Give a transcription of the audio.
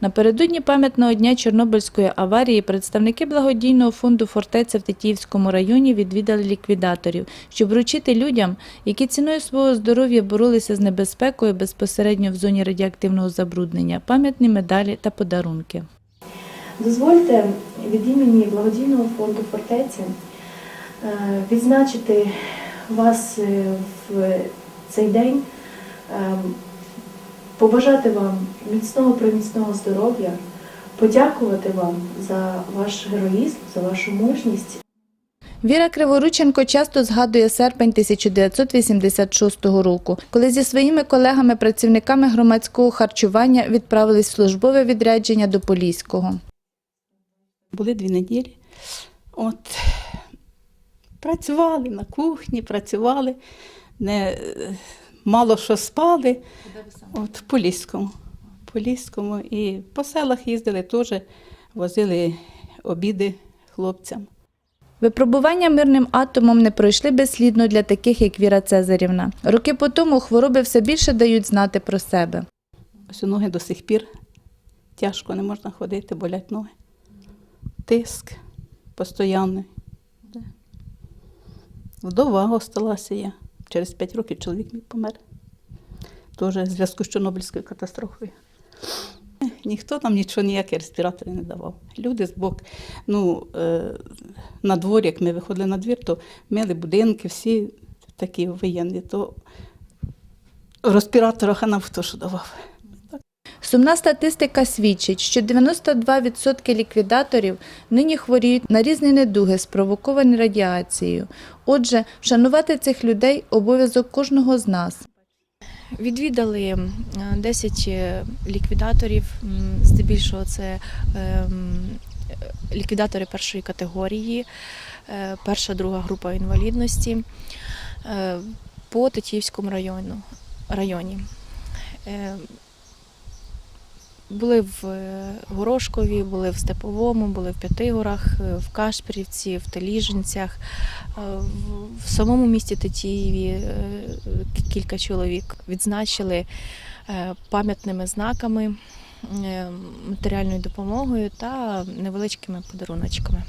Напередодні пам'ятного дня Чорнобильської аварії представники благодійного фонду Фортеця в Тетіївському районі відвідали ліквідаторів, щоб вручити людям, які ціною свого здоров'я боролися з небезпекою безпосередньо в зоні радіоактивного забруднення, пам'ятні медалі та подарунки. Дозвольте від імені благодійного фонду фортеця е, відзначити вас е, в цей день, е, побажати вам міцного приміцного здоров'я, подякувати вам за ваш героїзм, за вашу мужність. Віра Криворученко часто згадує серпень 1986 року, коли зі своїми колегами-працівниками громадського харчування відправились в службове відрядження до Поліського. Були дві неділі. От, працювали на кухні, працювали, не, мало що спали. От, в Поліському. Поліському. І по селах їздили теж, возили обіди хлопцям. Випробування мирним атомом не пройшли безслідно для таких, як Віра Цезарівна. Роки по тому хвороби все більше дають знати про себе. Ось у ноги до сих пір тяжко не можна ходити, болять ноги. Тиск постійний. Вдова осталася я. Через 5 років чоловік мій помер. Теж в зв'язку з Чорнобильською катастрофою. Ніхто нам нічого, ніякі респіратори не давав. Люди з боку, ну, е, на дворі, як ми виходили на двір, то мили будинки, всі такі воєнні, то в респіраторах а нам хто що давав. Сумна статистика свідчить, що 92% ліквідаторів нині хворіють на різні недуги, спровоковані радіацією. Отже, вшанувати цих людей обов'язок кожного з нас. Відвідали 10 е, ліквідаторів, здебільшого це ем, ліквідатори першої категорії, е, перша, друга група інвалідності е, по Тетіївському району, районі. Були в е, Горошкові, були в Степовому, були в П'ятигорах, е, в Кашпірівці, в Теліжинцях, е, в- самому місті Тетіїві кілька чоловік відзначили пам'ятними знаками, матеріальною допомогою та невеличкими подаруночками.